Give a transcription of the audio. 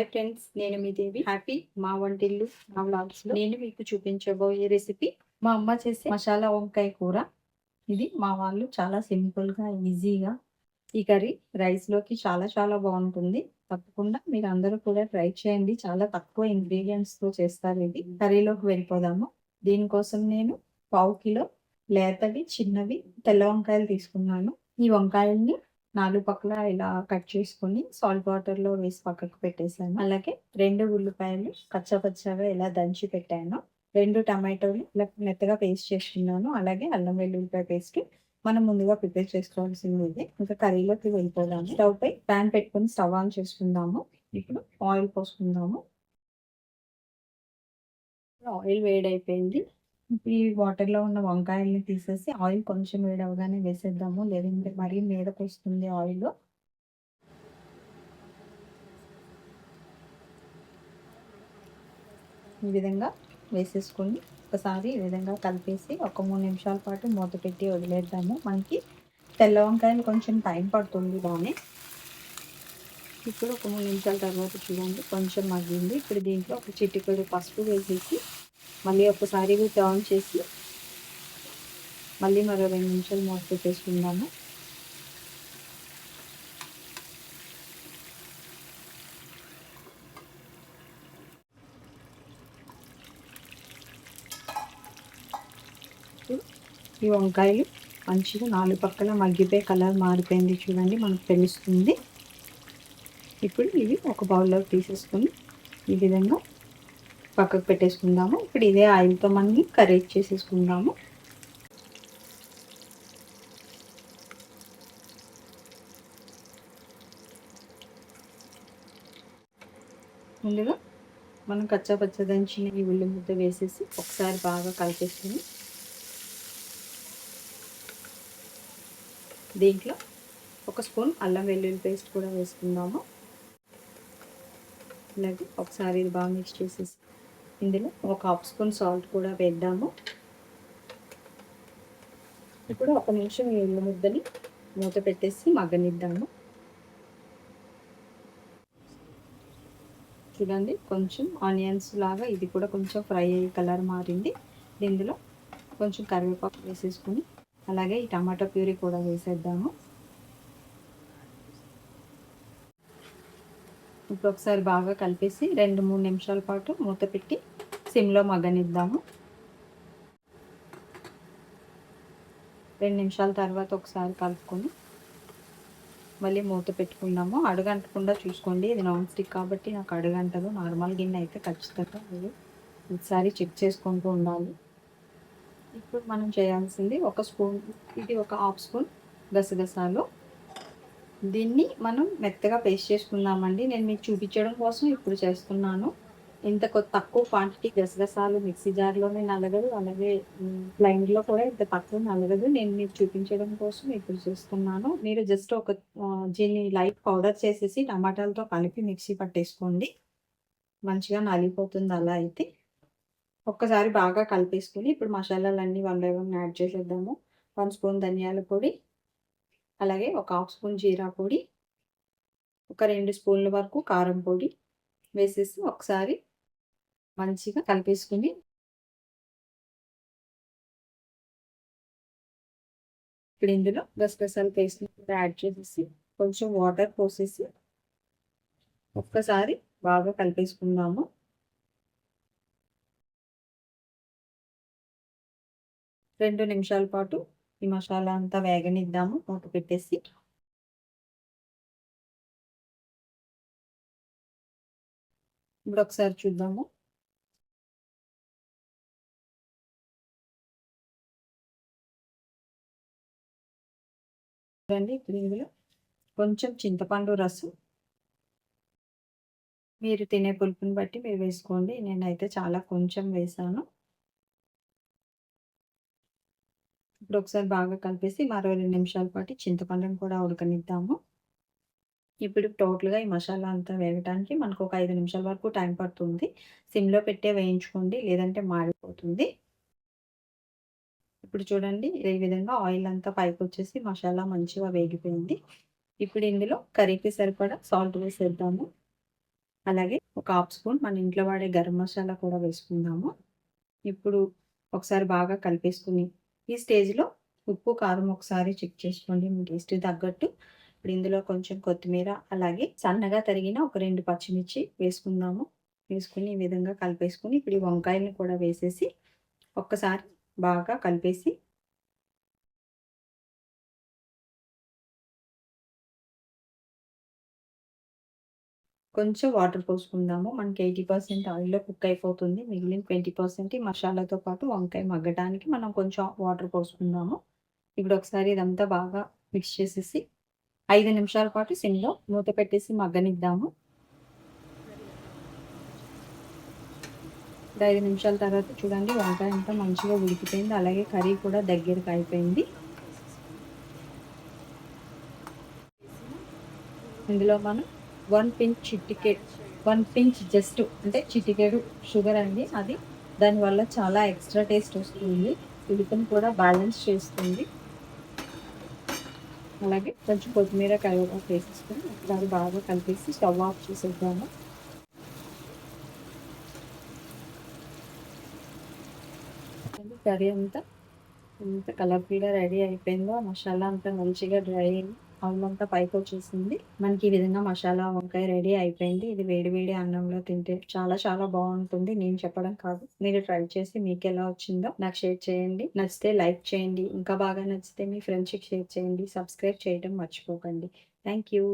Hi friends నేను మీ దేవి. Happy మా వంటిల్లు మా వ్లాగ్స్ నేను మీకు చూపించబోయే రెసిపీ మా అమ్మ చేసే మసాలా వంకాయ కూర. ఇది మా వాళ్ళు చాలా సింపుల్గా ఈజీగా ఈ కర్రీ రైస్లోకి చాలా చాలా బాగుంటుంది. తప్పకుండా మీరు అందరూ కూడా ట్రై చేయండి. చాలా తక్కువ ఇంగ్రీడియంట్స్తో చేస్తారు ఇది. కర్రీలోకి వెళ్ళిపోదాము. దీనికోసం నేను పావు కిలో లేతవి చిన్నవి తెల్ల వంకాయలు తీసుకున్నాను. ఈ వంకాయల్ని నాలుగు పక్కల ఇలా కట్ చేసుకొని సాల్ట్ వాటర్లో వేసి పక్కకు పెట్టేసాను అలాగే రెండు ఉల్లిపాయలు కచ్చపచ్చగా ఇలా దంచి పెట్టాను. రెండు టమాటోలు ఇలా మెత్తగా పేస్ట్ చేసుకున్నాను. అలాగే అల్లం వెల్లుల్లిపాయ పేస్ట్ మనం ముందుగా ప్రిపేర్ చేసుకోవాల్సింది ఇది. ఇంకా కర్రీలోకి వెళ్ళిపోదాము. స్టవ్ పై ప్యాన్ పెట్టుకొని స్టవ్ ఆన్ చేసుకుందాము. ఇప్పుడు ఆయిల్ పోసుకుందాము. ఆయిల్ వేడైపోయింది. ఇప్పుడు ఈ వాటర్లో ఉన్న వంకాయల్ని తీసేసి ఆయిల్ కొంచెం వేడవగానే వేసేద్దాము. లేదంటే మరీ మీదకు వస్తుంది ఆయిల్ ఈ విధంగా వేసేసుకొని ఒకసారి ఈ విధంగా కలిపేసి ఒక మూడు నిమిషాల పాటు మూత పెట్టి వదిలేద్దాము. మనకి తెల్ల వంకాయలు కొంచెం టైం పడుతుంది బాగానే ఇప్పుడు ఒక మూడు నిమిషాల తర్వాత చూడండి కొంచెం మగ్గింది. ఇప్పుడు దీంట్లో ఒక చిటికెడు పసుపు వేసేసి మళ్ళీ ఒకసారి టర్న్ చేసి మళ్ళీ మరో రెండు నిమిషాలు మూత పెట్టేసుకుందాము. ఈ వంకాయలు మంచిగా నాలుగు పక్కల మగ్గిపోయి కలర్ మారిపోయింది చూడండి మనకు తెలుస్తుంది. ఇప్పుడు ఇవి ఒక బౌల్లోకి తీసేసుకొని ఈ విధంగా పక్కకు పెట్టేసుకుందాము. ఇప్పుడు ఇదే ఆయిల్తో మనకి కర్రీ చేసేసుకుందాము. ముందుగా మనం కచ్చా పచ్చ దంచిన ఈ ఉల్లి ముద్ద వేసేసి ఒకసారి బాగా కలిపేసుకొని దీంట్లో ఒక స్పూన్ అల్లం వెల్లుల్లి పేస్ట్ కూడా వేసుకుందాము. అలాగే ఒకసారి ఇది బాగా మిక్స్ చేసేసి ఇందులో ఒక హాఫ్ స్పూన్ సాల్ట్ కూడా వేద్దాము. ఇప్పుడు ఒక నిమిషం ఈ ఉల్లి ముద్దని మూత పెట్టేసి మగ్గనిద్దాము. చూడండి కొంచెం ఆనియన్స్ లాగా ఇది కూడా కొంచెం ఫ్రై అయ్యే కలర్ మారింది. ఇందులో కొంచెం కరివేపాకు వేసేసుకొని అలాగే ఈ టమాటో ప్యూరీ కూడా వేసేద్దాము. ఇప్పుడు ఒకసారి బాగా కలిపేసి రెండు మూడు నిమిషాల పాటు మూత పెట్టి సిమ్లో మగ్గనిద్దాము. రెండు నిమిషాల తర్వాత ఒకసారి కలుపుకొని మళ్ళీ మూత పెట్టుకుందాము అడుగంటకుండా చూసుకోండి. ఇది నాన్ స్టిక్ కాబట్టి నాకు అడుగంటదు. నార్మల్ గిన్నె అయితే ఖచ్చితంగా మీరు ఒకసారి చెక్ చేసుకుంటూ ఉండాలి. ఇప్పుడు మనం చేయాల్సింది ఒక స్పూన్ ఇది ఒక హాఫ్ స్పూన్ గసగసాలు. దీన్ని మనం మెత్తగా పేస్ట్ చేసుకుందామండి. నేను మీకు చూపించడం కోసం ఇప్పుడు చేస్తున్నాను. ఇంత తక్కువ క్వాంటిటీ గసగసాలు మిక్సీ జార్లోనే నలగదు. అలాగే బ్లైండ్లో కూడా ఇంత తక్కువ నలగదు. నేను మీకు చూపించడం కోసం ఇప్పుడు చేస్తున్నాను. మీరు జస్ట్ ఒక దీన్ని లైట్ పౌడర్ చేసేసి టమాటాలతో కలిపి మిక్సీ పట్టేసుకోండి. మంచిగా నలిగిపోతుంది అలా అయితే. ఒక్కసారి బాగా కలిపేసుకుని ఇప్పుడు మసాలాలన్నీ వన్ బై వన్ యాడ్ చేసేద్దాము. వన్ స్పూన్ ధనియాల పొడి అలాగే ఒక హాఫ్ స్పూన్ జీరా పొడి ఒక రెండు స్పూన్ల వరకు కారం పొడి వేసేసి ఒకసారి మంచిగా కలిపేసుకుని ఇప్పుడు ఇందులో గసగసాలు పేస్ట్ యాడ్ చేసేసి కొంచెం వాటర్ పోసేసి ఒక్కసారి బాగా కలిపేసుకుందాము. రెండు నిమిషాల పాటు ఈ మసాలా అంతా వేగనిద్దాము మూత పెట్టేసి. ఇప్పుడు ఒకసారి చూద్దాము. చూడండి ఇప్పుడు ఇందులో కొంచెం చింతపండు రసం. మీరు తినే పులుపుని బట్టి మీరు వేసుకోండి. నేనైతే చాలా కొంచెం వేసాను. ఇప్పుడు ఒకసారి బాగా కలిపేసి మరో రెండు నిమిషాల పాటు చింతపండుని కూడా ఉడకనిద్దాము. ఇప్పుడు టోటల్గా ఈ మసాలా అంతా వేగటానికి మనకు ఒక ఐదు నిమిషాల వరకు టైం పడుతుంది. సిమ్లో పెట్టే వేయించుకోండి లేదంటే మాడిపోతుంది. ఇప్పుడు చూడండి ఈ విధంగా ఆయిల్ అంతా పైకి వచ్చేసి మసాలా మంచిగా వేగిపోయింది. ఇప్పుడు ఇందులో కర్రీకి సరిపడా సాల్ట్ వేసేద్దాము. అలాగే ఒక హాఫ్ స్పూన్ మన ఇంట్లో వాడే గరం మసాలా కూడా వేసుకుందాము. ఇప్పుడు ఒకసారి బాగా కలిపేసుకుని ఈ స్టేజ్లో ఉప్పు కారం ఒకసారి చెక్ చేసుకోండి. మీ టేస్ట్ తగ్గట్టు. ఇప్పుడు ఇందులో కొంచెం కొత్తిమీర అలాగే సన్నగా తరిగిన ఒక రెండు పచ్చిమిర్చి వేసుకుందాము. వేసుకుని ఈ విధంగా కలిపేసుకుని ఇప్పుడు ఈ వంకాయలను కూడా వేసేసి ఒక్కసారి బాగా కలిపేసి కొంచెం వాటర్ పోసుకుందాము. మనకి ఎయిటీ పర్సెంట్ ఆయిల్లో కుక్ అయిపోతుంది. మిగిలిన ట్వంటీ పర్సెంట్ మసాలాతో పాటు వంకాయ మగ్గడానికి మనం కొంచెం వాటర్ పోసుకుందాము. ఇప్పుడు ఒకసారి ఇదంతా బాగా మిక్స్ చేసేసి ఐదు నిమిషాల పాటు సిమ్లో మూత పెట్టేసి మగ్గనిద్దాము. ఐదు నిమిషాల తర్వాత చూడండి వంకాయ అంతా మంచిగా ఉడికిపోయింది. అలాగే కర్రీ కూడా దగ్గరికి అయిపోయింది. ఇందులో మనం వన్ పించ్ చిట్టికేడ్ వన్ పించ్ జస్ట్ అంటే చిటికేడు షుగర్ అండి అది. దానివల్ల చాలా ఎక్స్ట్రా టేస్ట్ వస్తుంది. ఉడిపిని కూడా బ్యాలెన్స్ చేస్తుంది. అలాగే కొంచెం కొత్తిమీర కరివేపాకు వేసేసుకొని ఒకసారి బాగా కలిపేసి స్టవ్ ఆఫ్ చేసేద్దాము. కర్రీ అంతా ఎంత కలర్ఫుల్గా రెడీ అయిపోయిందో మసాలా అంతా మంచిగా డ్రై అయింది. అంతా పైకి వచ్చేసింది. మనకి ఈ విధంగా మసాలా వంకాయ రెడీ అయిపోయింది. ఇది వేడి వేడి అన్నంలో తింటే చాలా చాలా బాగుంటుంది. నేను చెప్పడం కాదు. మీరు ట్రై చేసి మీకు ఎలా వచ్చిందో నాకు షేర్ చేయండి. నచ్చితే లైక్ చేయండి. ఇంకా బాగా నచ్చితే మీ ఫ్రెండ్స్కి షేర్ చేయండి. సబ్స్క్రైబ్ చేయడం మర్చిపోకండి. Thank you.